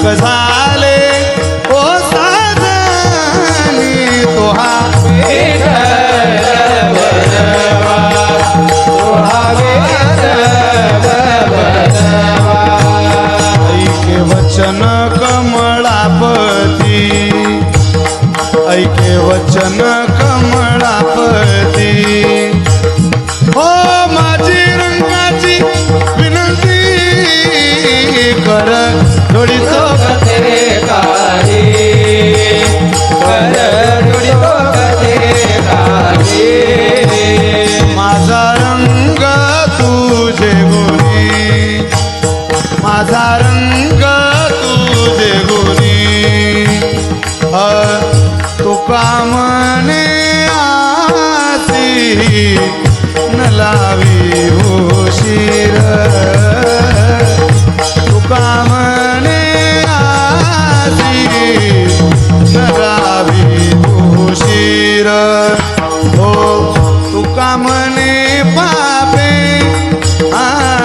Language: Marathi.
सुख झाले. ओ साजनी तोहा ऐके वचन कमळापती. ऐके वचन कमळापती. हो माझी रंगाची विनंती कर. थोडी माझा रंग तुझे गुणी. तुका मने